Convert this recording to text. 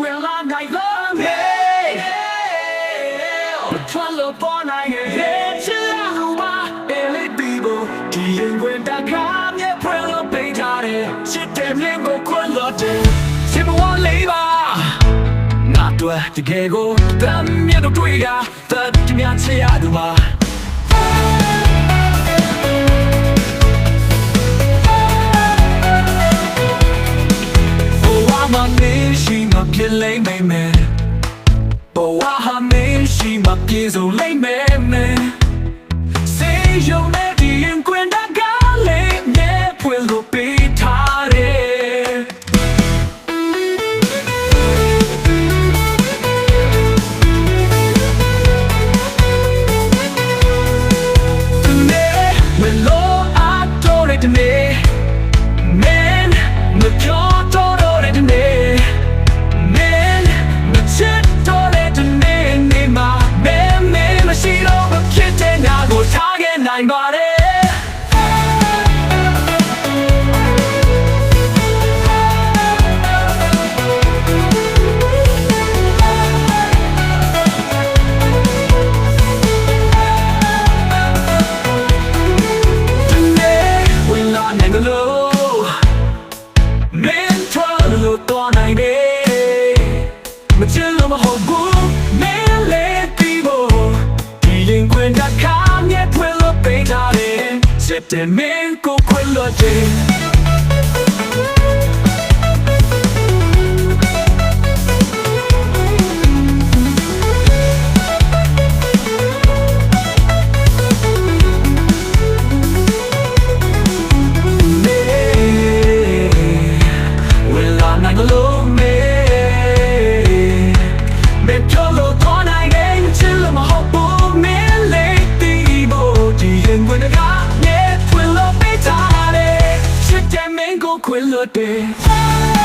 ဝင်လာနိုင်လို့မေထွန်းလို့ပေါ်နိုင်ရဲ့ချစ်လာဟောအေးလေးဒီဘဒီရင်ဝင်တကားမြေဖွင့်လို့ပိတ်ထားတယ်ချစ်တယ်မြင်ကိုခွင့်လို့တယ်ချစ်မဝလေးပါငါတို့တကယ်ကိုတမ်းမြတ်တို့တွေ့တာတတ်မြတ်ချရသူပါ ရှိမှပြည့်လိမ့်မယ်မယ်ဘဝဟာနေရှိမှပြည့်စုံလိမ့်မယ်မယ်စေယုံနဲ့ မချစ်လို့မဟုတ်ဘူးမင်းလေးပြီးဖို့ဒီရင်ခွင်တစ်ခါမြဲဖွင့်လို့ပေးထားတယ်စစ်တယ်မင်းကိုခွင့်လို့တယ် မြေဖွင့်